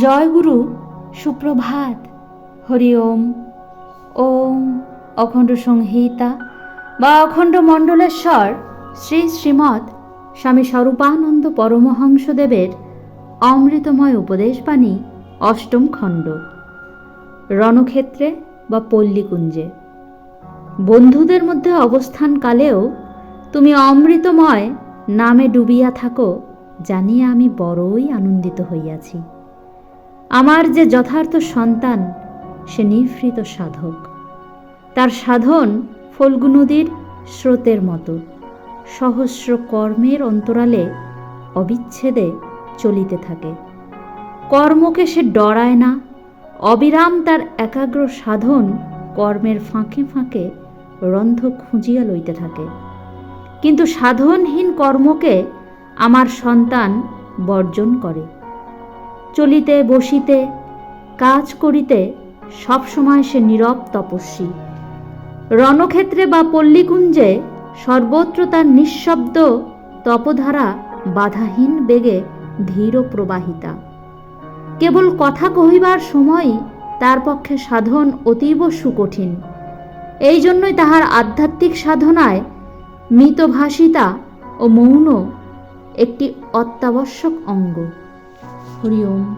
জয় গুরু, সুপ্রভাত। হরি ওম ওম অখণ্ড সংহিতা বা অখণ্ড মণ্ডলেশ্বর শ্রী শ্রীমৎ স্বামী স্বরূপানন্দ পরমহংসদেবের অমৃতময় উপদেশবাণী, অষ্টম খণ্ড। রণক্ষেত্রে বা পল্লীকুঞ্জে। বন্ধুদের মধ্যে অবস্থানকালেও তুমি অমৃতময় নামে ডুবিয়া থাকো। জানিয়া আমি বড়ই আনন্দিত হইয়াছি। আমার যে যথার্থ সন্তান, সে নিভৃত সাধক। তার সাধন ফল্গু নদীর স্রোতের মতো, সহস্র কর্মের অন্তরালে অবিচ্ছেদে চলিতে থাকে। কর্মকে সে ডরায় না, অবিরাম তার একাগ্র সাধন কর্মের ফাঁকে ফাঁকে রন্ধ খুঁজিয়া লইতে থাকে। কিন্তু সাধনহীন কর্মকে আমার সন্তান বর্জন করে। চলিতে বসিতে, কাজ করিতে সবসময় সে নীরব তপস্বী। রণক্ষেত্রে বা পল্লীকুঞ্জে সর্বত্র তার নিঃশব্দ তপধারা বাধাহীন বেগে ধীর প্রবাহিতা। কেবল কথা কহিবার সময়ই তার পক্ষে সাধন অতীব সুকঠিন। এই জন্যই তাহার আধ্যাত্মিক সাধনায় মিতভাষিতা ও মৌন একটি অত্যাবশ্যক অঙ্গ। হরি ওম।